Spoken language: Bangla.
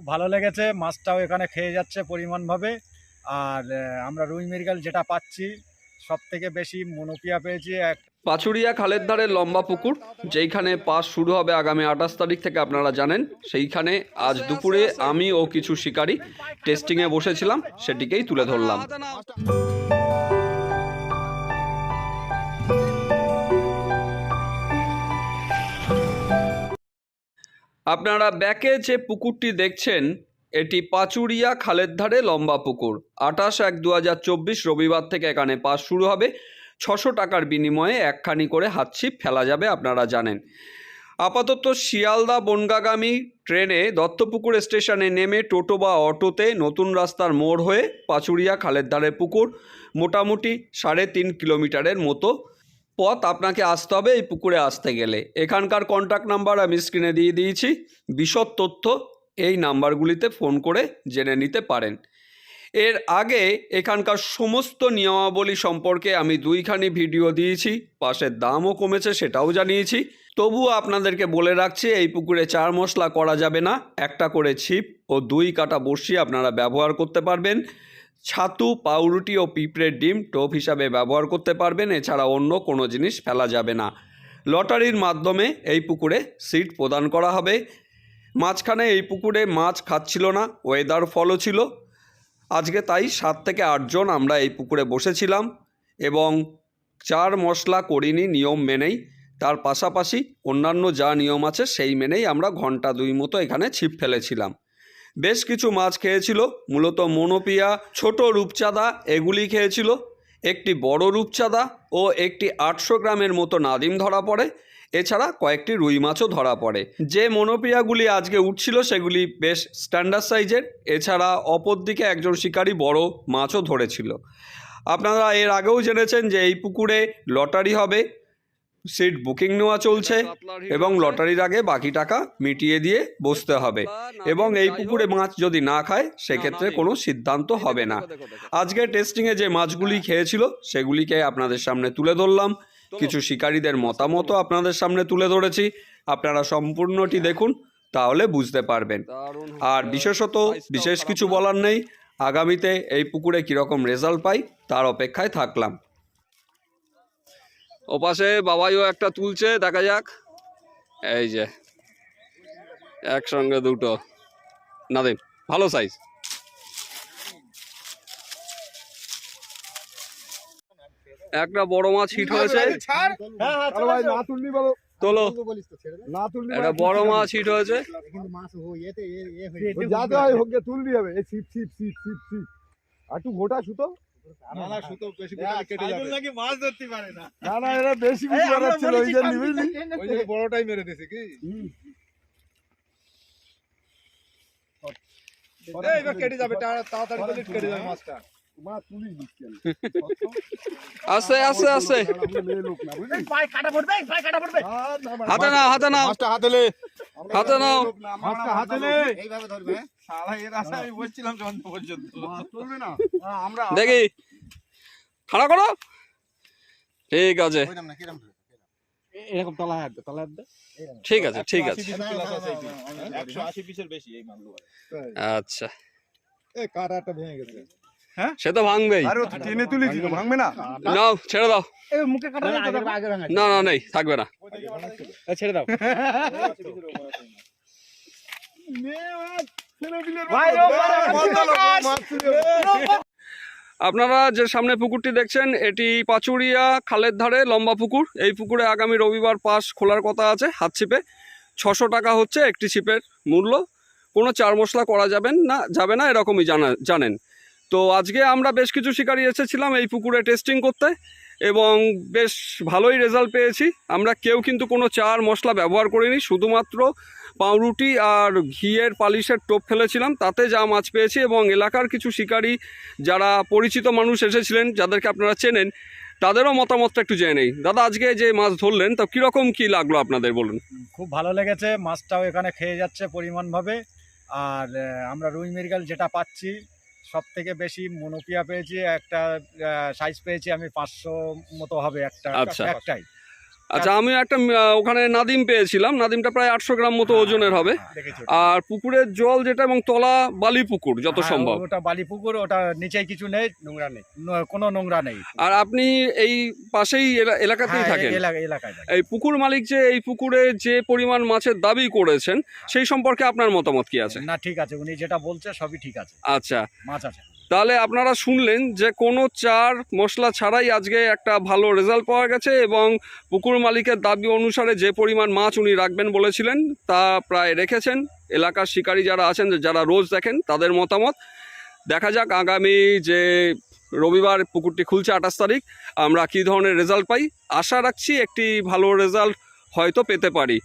খুব ভালো লেগেছে, মাছটাও এখানে খেয়ে যাচ্ছে পরিমাণভাবে। আর আমরা রুই মৃগেল যেটা পাচ্ছি সব থেকে বেশি মনোপিয়া পেয়েছি এক পাচুরিয়া খালের ধারে লম্বা পুকুর, যেইখানে পাস শুরু হবে আগামী আঠাশ তারিখ থেকে আপনারা জানেন। সেইখানে আজ দুপুরে আমি ও কিছু শিকারী টেস্টিংয়ে বসেছিলাম, সেটিকেই তুলে ধরলাম। আপনারা ব্যাকে যে পুকুরটি দেখছেন, এটি পাচুরিয়া খালের ধারে লম্বা পুকুর। আঠাশ এক দু রবিবার থেকে এখানে পাস শুরু হবে। ছশো টাকার বিনিময়ে একখানি করে হাতছিপ ফেলা যাবে আপনারা জানেন। আপাতত শিয়ালদা বনগাগামী ট্রেনে দত্তপুকুর স্টেশনে নেমে টোটো বা অটোতে নতুন রাস্তার মোড় হয়ে পাচুরিয়া খালের ধারে পুকুর, মোটামুটি সাড়ে তিন কিলোমিটারের মতো পথ আপনাকে আসতে হবে এই পুকুরে আসতে গেলে। এখানকার কন্ট্যাক্ট নাম্বার আমি স্ক্রিনে দিয়ে দিয়েছি। বিশদ তথ্য এই নাম্বারগুলিতে ফোন করে জেনে নিতে পারেন। এর আগে এখানকার সমস্ত নিয়মাবলী সম্পর্কে আমি দুইখানি ভিডিও দিয়েছি। পাশের দামও কমেছে সেটাও জানিয়েছি। তবুও আপনাদেরকে বলে রাখছি, এই পুকুরে চার মশলা করা যাবে না। একটা করে ছিপ ও দুই কাটা বড়শি আপনারা ব্যবহার করতে পারবেন। ছাতু, পাউরুটি ও পিঁপড়ের ডিম টোপ হিসাবে ব্যবহার করতে পারবেন, এছাড়া অন্য কোনো জিনিস ফেলা যাবে না। লটারির মাধ্যমে এই পুকুরে সিট প্রদান করা হবে। মাঝখানে এই পুকুরে মাছ খাচ্ছিল না ওয়েদার ফলও ছিল। আজকে তাই সাত থেকে আটজন আমরা এই পুকুরে বসেছিলাম এবং চার মশলা করিনি নিয়ম মেনেই। তার পাশাপাশি অন্যান্য যা নিয়ম আছে সেই মেনেই আমরা ঘণ্টা দুই মতো এখানে ছিপ ফেলেছিলাম। বেশ কিছু মাছ খেয়েছিল, মূলত মনোপিয়া, ছোট রূপচাঁদা এগুলি খেয়েছিল। একটি বড় রূপচাঁদা ও একটি আটশো গ্রামের মতো নাদিম ধরা পড়ে, এছাড়া কয়েকটি রুই মাছও ধরা পড়ে। যে মনোপিয়াগুলি আজকে উঠছিল সেগুলি বেশ স্ট্যান্ডার্ড সাইজের এছাড়া অপর দিকে একজন শিকারী বড় মাছও ধরেছিল। আপনারা এর আগেও জেনেছেন যে এই পুকুরে লটারি হবে সিট বুকিং নেওয়া চলছে এবং লটারির আগে বাকি টাকা মিটিয়ে দিয়ে বসতে হবে। এবং এই পুকুরে মাছ যদি না খায় সেক্ষেত্রে কোনো সিদ্ধান্ত হবে না। আজকে টেস্টিংয়ে যে মাছগুলি খেয়েছিল সেগুলিকে আপনাদের সামনে তুলে ধরলাম। কিছু শিকারীদের মতামতও আপনাদের সামনে তুলে ধরেছি। আপনারা সম্পূর্ণটি দেখুন তাহলে বুঝতে পারবেন। আর বিশেষত বিশেষ কিছু বলার নেই আগামীতে এই পুকুরে কীরকম রেজাল্ট পাই তার অপেক্ষায় থাকলাম। ওপাশে বাবাইও একটা তুলছে দেখা যাক। এই যে একসঙ্গে দুটো। নাদিম ভালো সাইজ একটা বড় মাছ হিট হয়েছে। আরে ভাই না তুললি বলো। তোলো। একটা বড় মাছ হিট হয়েছে। যাতে হয় হোক তুললি হবে একটু গোটা সুতো। না না সুতো বেশি কেটে যাবে। নাকি মাছ ধরতে পারে না। না না এরা বেশি কিছু করাচ্ছিল ওই যে নিবি ওই যে বড়টাই মেরে দিছে কি? এই কেটে যাবে তাড়াতাড়ি করে কেটে যাবে মাছটা। না, না, হাতে নাও হাতে নাও। হাতে লে আমরা হাতে নাও। হাতে এইভাবে ধরবে? শালা এর আশা আমি বলছিলাম যখন পর্যন্ত। তুলবে না। না, আমরা দেখি। খাড়া করো। ঠিক আছে। এরকম তলা হাত দে তলা হাত দে। ঠিক আছে ঠিক আছে। একশো আশি পিসের বেশি এই আচ্ছা। এই কাটাটা ভেঙে গেছে? সে তো ভাঙবেই। আরে টেনে তুলেছি তো ভাঙবে না? নাও ছেড়ে দাও। মুখে কাটা না না নেই থাকবে না। ছেড়ে দাও। আপনারা যে সামনে পুকুরটি দেখছেন এটি পাচুরিয়া খালের ধারে লম্বা পুকুর। এই পুকুরে আগামী রবিবার পাস খোলার কথা আছে হাত ছিপে। ছশো টাকা হচ্ছে একটি ছিপের মূল্য। কোনো চার মশলা করা যাবেন না যাবে না এরকমই জানা জানেন। তো আজকে আমরা বেশ কিছু শিকারি এসেছিলাম এই পুকুরে টেস্টিং করতে। এবং বেশ ভালোই রেজাল্ট পেয়েছি। আমরা কেউ কিন্তু কোনো চার মশলা ব্যবহার করিনি, শুধুমাত্র পাউরুটি আর ঘিয়ের পালিশের টোপ ফেলেছিলাম। তাতে যা মাছ পেয়েছি এবং এলাকার কিছু শিকারী যারা পরিচিত মানুষ এসেছিলেন, যাদেরকে আপনারা চেনেন, তাদেরও মতামতটা একটু জেনে নেই। দাদা, আজকে যে মাছ ধরলেন, তো কীরকম কী লাগল আপনাদের বলুন? খুব ভালো লেগেছে, মাছটাও এখানে খেয়ে যাচ্ছে পরিমাণভাবে। আর আমরা রুই মৃগেল যেটা পাচ্ছি সব থেকে বেশি মনোপিয়া পেয়েছি একটা সাইজ পেয়েছি আমি পাঁচশো মতো হবে একটা আচ্ছা। একটাই আচ্ছা আমি একটা ওখানে নাদিম পেয়েছিলাম। নাদিমটা প্রায় আটশো গ্রাম মতো ওজনের হবে। হ্যাঁ, আর পুকুরের জল যেটা এবং তলা বালি পুকুর যত হ্যাঁ, সম্ভব। ওটা বালি পুকুর ওটা নিচে কিছু নেই নোংরা নেই। কোনো নোংরা নেই। আর আপনি এই পাশেই এলাকাতেই হ্যাঁ, থাকেন। এই পুকুর মালিক যে এই পুকুরে যে পরিমাণ মাছের দাবি করেছেন সেই সম্পর্কে আপনার মতামত কি আছে? না ঠিক আছে উনি যেটা বলছে সবই ঠিক আছে। আচ্ছা। মাছ আছে। তাহলে আপনারা শুনলেন যে কোনো চার মশলা ছাড়াই আজকে একটা ভালো রেজাল্ট পাওয়া গেছে এবং পুকুর মালিকের দাবি অনুসারে যে পরিমাণ মাছ উনি রাখবেন বলেছিলেন তা প্রায় রেখেছেন। এলাকার শিকারী যারা আছেন, যারা রোজ দেখেন, তাদের মতামত। দেখা যাক আগামী যে রবিবার পুকুরটি খুলছে আঠাশ তারিখ, আমরা কী ধরনের রেজাল্ট পাই। আশা রাখছি একটি ভালো রেজাল্ট হয়তো পেতে পারি।